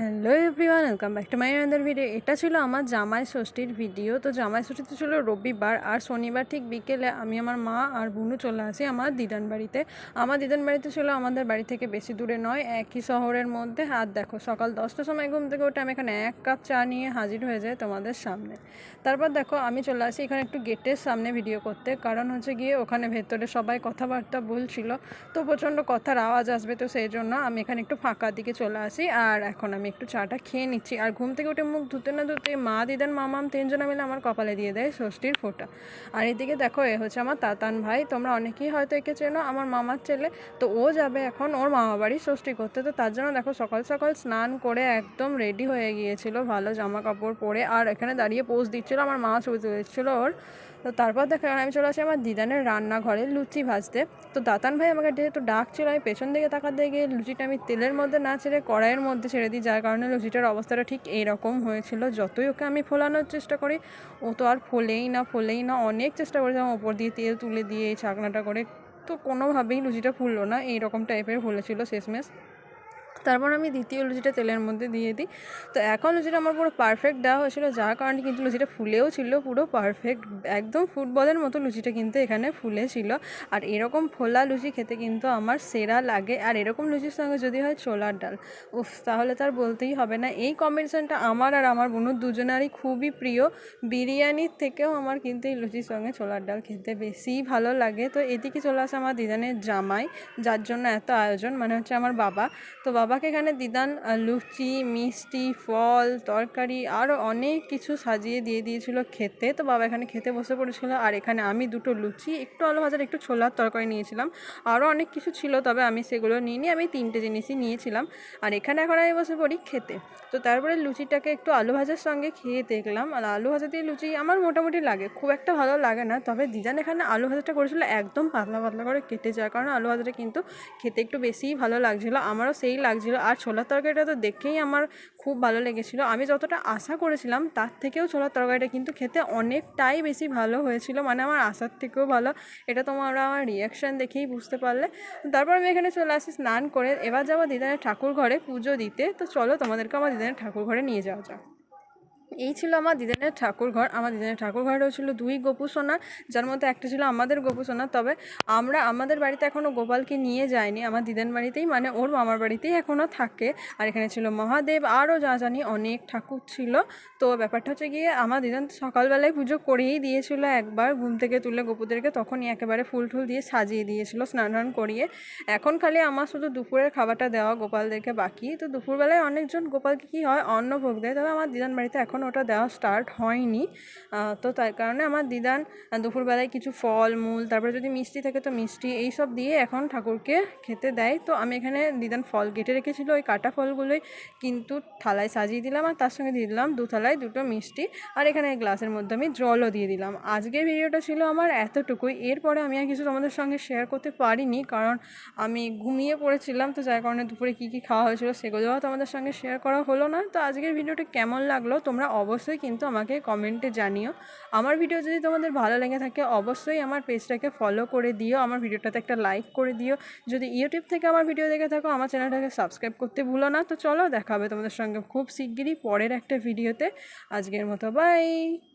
Hello everyone welcome back to my another video এটা ছিল আমার জামাই ষষ্ঠীর ভিডিও তো জামাই ষষ্ঠীতে ছিল রবিবার আর শনিবার ঠিক বিকেলে আমি, আমার মা আর বুনু চলে আসি আমার দিদান বাড়িতে। আমার দিদান বাড়িতে ছিল আমাদের বাড়ি থেকে বেশি দূরে নয়, একই শহরের মধ্যে। আর দেখো, সকাল দশটার সময় ঘুম থেকে উঠে আমি এখানে এক কাপ চা নিয়ে হাজির হয়ে যাই তোমাদের সামনে। তারপর দেখো, আমি চলে আসি এখানে একটু গেটের সামনে ভিডিও করতে। কারণ হচ্ছে গিয়ে ওখানে ভেতরে সবাই কথাবার্তা বলছিল। তো প্রচণ্ড কথার আওয়াজ আসবে তো সেই জন্য আমি এখানে একটু ফাঁকার দিকে চলে আসি। আর এখন আমি একটু চাটা খেয়ে নিচ্ছি। আর ঘুম থেকে উঠে মুখ ধুতে না ধুতে মা দিদান মামাম তিনজনে মিলে আমার কপালে দিয়ে দেয় ষষ্ঠীর ফোঁটা। আর এদিকে দেখো, এ হচ্ছে আমার তাতান ভাই। তোমরা অনেকেই হয়তো একে চেনো, আমার মামার ছেলে। তো ও যাবে এখন ওর মামা বাড়ি ষষ্ঠী করতে। তো তার জন্য দেখো, সকাল সকাল স্নান করে একদম রেডি হয়ে গিয়েছিল। ভালো জামা কাপড় পরে আর এখানে দাঁড়িয়ে পোজ দিচ্ছিল, আমার মা ছবি তুলেছিল ওর। তো তারপর দেখো আমি চলে আসি আমার দিদানের রান্নাঘরে লুচি ভাজতে। তো দাতান ভাই আমাকে যেহেতু ডাকছিল, আমি পেছন দিকে তাকাতে গিয়ে লুচিটা আমি তেলের মধ্যে না ছেড়ে কড়াইয়ের মধ্যে ছেড়ে দিই যার কারণে লুচিটার অবস্থাটা ঠিক এইরকম হয়েছিল। যতই ওকে আমি ফোলানোর চেষ্টা করি, ও তো আর ফোলেই না ফোলেই না, অনেক চেষ্টা করেছিলাম ওপর দিয়ে তেল তুলে দিয়ে, এই চাকনাটা করে। তো কোনোভাবেই লুচিটা ফুললো না, এইরকম টাইপের ফুলেছিল শেষমেশ। তারপর আমি দ্বিতীয় লুচিটা তেলের মধ্যে দিয়ে দিই। তো এখন লুচিটা আমার পুরো পারফেক্ট দেওয়া হয়েছিল, যার কারণে কিন্তু লুচিটা ফুলেও ছিল, পুরো পারফেক্ট একদম ফুটবলের মতো লুচিটা কিন্তু এখানে ফুলেছিল। আর এরকম ফোলা লুচি খেতে কিন্তু আমার সেরা লাগে। আর এরকম লুচির সঙ্গে যদি হয় ছোলার ডাল। উফ, তাহলে তার বলতেই হবে না। এই কম্বিনেশনটা আমার আর আমার বোনুর দুজনারই খুবই প্রিয়। বিরিয়ানির থেকেও আমার কিন্তু এই লুচির সঙ্গে ছোলার ডাল খেতে বেশিই ভালো লাগে। তো এদিকে চলে আসে আমার দিদানের জামাই, যার জন্য এত আয়োজন মানে হচ্ছে আমার বাবা। তো বাবাকে এখানে দিদান লুচি, মিষ্টি, ফল, তরকারি আরও অনেক কিছু সাজিয়ে দিয়ে দিয়েছিল খেতে। তো বাবা এখানে খেতে বসে পড়েছিল আর এখানে আমি দুটো লুচি, একটু আলু ভাজার, একটু ছোলার তরকারি নিয়েছিলাম। আরও অনেক কিছু ছিল, তবে আমি সেগুলো নিয়ে নিয়ে আমি তিনটে জিনিসই নিয়েছিলাম। আর এখানে এখন আমি বসে পড়ি খেতে। তো তারপরে লুচিটাকে একটু আলু ভাজার সঙ্গে খেয়ে দেখলাম। আর আলু ভাজা দিয়ে লুচি আমার মোটামুটি লাগে, খুব একটা ভালো লাগে না। তবে দিদান এখানে আলু ভাজাটা করেছিল একদম পাতলা পাতলা করে কেটে যাওয়ার কারণে আলু ভাজাটা কিন্তু খেতে একটু বেশিই ভালো লাগছিল। আমারও সেই লাগছিল। আর ছোলার তরকারিটা তো দেখেই আমার খুব ভালো লেগেছিলো। আমি যতটা আশা করেছিলাম, তার থেকেও ছোলার তরকারিটা কিন্তু খেতে অনেকটাই বেশি ভালো হয়েছিল। মানে আমার আশার থেকেও ভালো। এটা তোমরা আমার রিয়াকশান দেখেই বুঝতে পারলে। তারপর আমি এখানে চলে আসি স্নান করে। এবার যাব দিদানের ঠাকুর ঘরে পুজো দিতে। তো চলো তোমাদেরকে আমার দিদানের ঠাকুর ঘরে নিয়ে যাওয়া যাক। এই ছিল আমার দিদানের ঠাকুর ঘর আমার দিদানের ঠাকুর ঘরেও ছিল দুই গোপু সোনা, যার মধ্যে একটা ছিল আমাদের গোপু সোনা। তবে আমরা, আমাদের বাড়িতে এখনও গোপালকে নিয়ে যাইনি। আমার দিদান বাড়িতেই মানে ওর মামার বাড়িতেই এখনও থাকে। আর এখানে ছিল মহাদেব, আরও যা জানি অনেক ঠাকুর ছিল। তো ব্যাপারটা হচ্ছে গিয়ে আমার দিদান সকালবেলায় পুজো করেই দিয়েছিল একবার ঘুম থেকে তুলে গোপুদেরকে, তখনই একেবারে ফুল টুল দিয়ে সাজিয়ে দিয়েছিল স্নান টান করিয়ে। এখন খালি আমার শুধু দুপুরের খাবারটা দেওয়া গোপালদেরকে বাকি। তো দুপুরবেলায় অনেকজন গোপালকে কী হয় অন্ন ভোগ দেয়। তবে আমার দিদান বাড়িতে এখন ওটা দেওয়া স্টার্ট হয়নি। তো তার কারণে আমার দিদান দুপুরবেলায় কিছু ফল, মূল, তারপরে যদি মিষ্টি থাকে তো মিষ্টি, এই সব দিয়ে এখন ঠাকুরকে খেতে দেয়। তো আমি এখানে দিদান ফল কেটে রেখেছিল, ওই কাটা ফলগুলোই কিন্তু থালায় সাজিয়ে দিলাম আর তার সঙ্গে দিয়ে দিলাম দু থালায় দুটো মিষ্টি। আর এখানে গ্লাসের মধ্যে আমি জলও দিয়ে দিলাম। আজকের ভিডিওটা ছিল আমার এতটুকুই। এরপরে আমি আর কিছু তোমাদের সঙ্গে শেয়ার করতে পারিনি কারণ আমি ঘুমিয়ে পড়েছিলাম। তো যার কারণে দুপুরে কী কী খাওয়া হয়েছিল সেগুলোও তোমাদের সঙ্গে শেয়ার করা হলো না। তো আজকের ভিডিওটা কেমন লাগল তোমরা অবশ্যই কিন্তু আমাকে কমেন্টে জানিও। আমার ভিডিও যদি তোমাদের ভালো লেগে থাকে, অবশ্যই আমার পেজটাকে ফলো করে দিও, আমার ভিডিওটাতে একটা লাইক করে দিও। যদি ইউটিউব থেকে আমার ভিডিও দেখে থাকো, আমার চ্যানেলটাকে সাবস্ক্রাইব করতে ভুলো না। তো চলো, দেখা হবে তোমাদের সঙ্গে খুব শিগগিরই পরের একটা ভিডিওতে আজকের মতো বাই